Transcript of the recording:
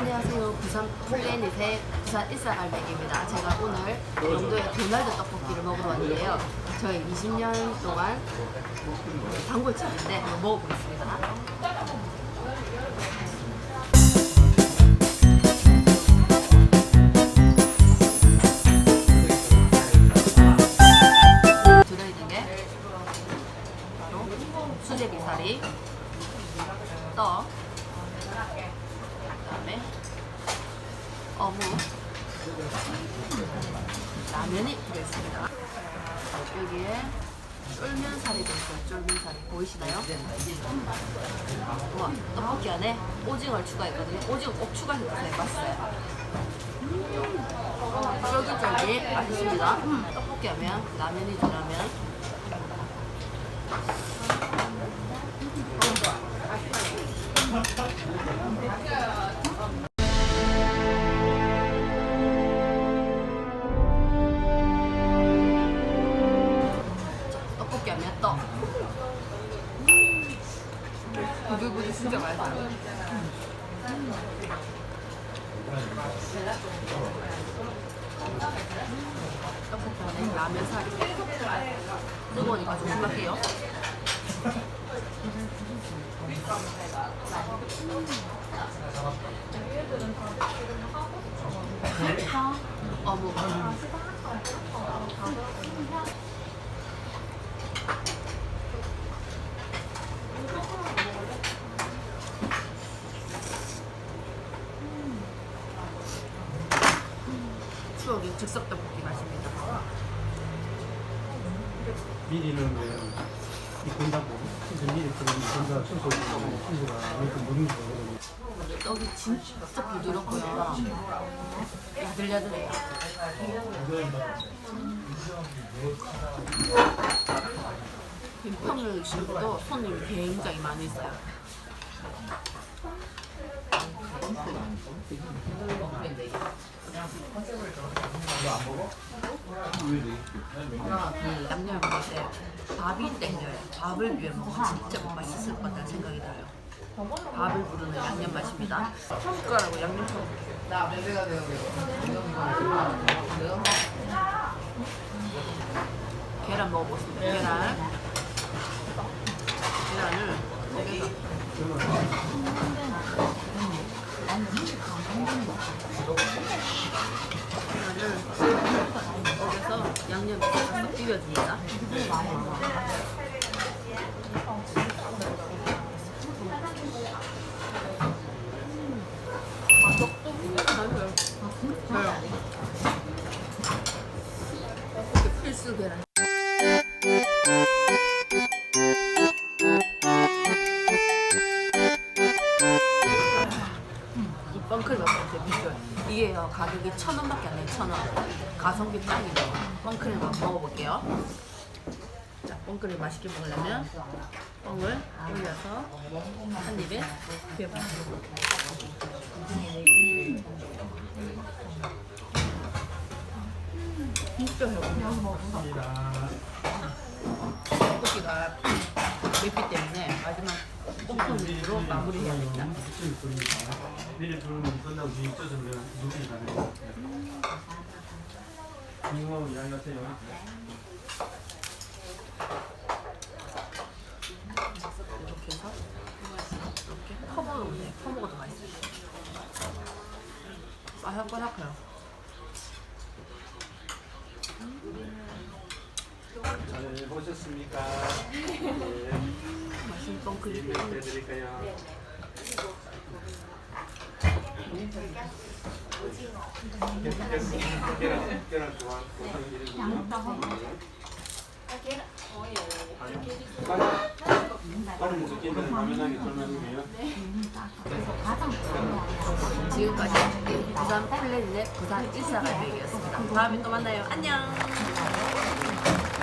안녕하세요. 부산 플래닛의 부산 일사갈매기입니다. 제가 오늘 영도의 도날드 떡볶이를 먹으러 왔는데요. 저희 20년 동안 단골집인데 먹어보겠습니다. 수제비사리, 떡, 그다음에 어묵, 라면이 들어있습니다. 여기에 쫄면살이 들어있어요. 쫄면살이 보이시나요? 우와, 떡볶이 안에 오징어를 추가했거든요. 오징어 꼭 추가해서 드세요. 맛있어요. 쫄깃쫄깃 맛있습니다. 음, 떡볶이 하면 라면이죠 라면. 떡 부들부들 진짜 맛있어요. 떡볶이 안에 라면 살이 뜨거우니까 조심할게요. 어묵. 추억의 즉석 떡볶이 맛입니다. 미리 넣으면 익힌다고 이제 미리 그런 건가 순서 순서가 이렇게 먹는 거거든요. 떡이 진짜 부드럽고요. 야들야들해요. 김평일 음식도 손님이 굉장히 많이 있어요. 먹을 때 밥이 땡겨요. 밥을 위해 먹으면 진짜 맛있을 것 같다는 생각이 들어요. 밥을 부르는 양념 맛입니다. 숟가락으로 양념 쳐볼게요. 계란 먹어보겠습니다. 계란. 계란을 여기서 양념 싹 비벼줍니다. 가격이 천 원밖에 안 해요 천 원. 가성비 짱이죠. 뻥클을 한번 먹어볼게요. 자 뻥클을 맛있게 먹으려면 뻥을 올려서 한 입에 비벼보세요. 진짜 해보세요. 떡볶이가 맵기 때문에 뽕뽕으로 마무리해야겠다. 이렇게 해서 이렇게 퍼먹으면 돼. 퍼먹어도 맛있어요. 바삭바삭해요. 잘 보셨습니까? 맛있는. 네, 해드릴까요? 계란 계란 좋아. 다른 무슨 라면하게 설명해요. 지금까지 부산 플랜의 부산 일사갈매기였습니다. 다음에 또 만나요. 안녕.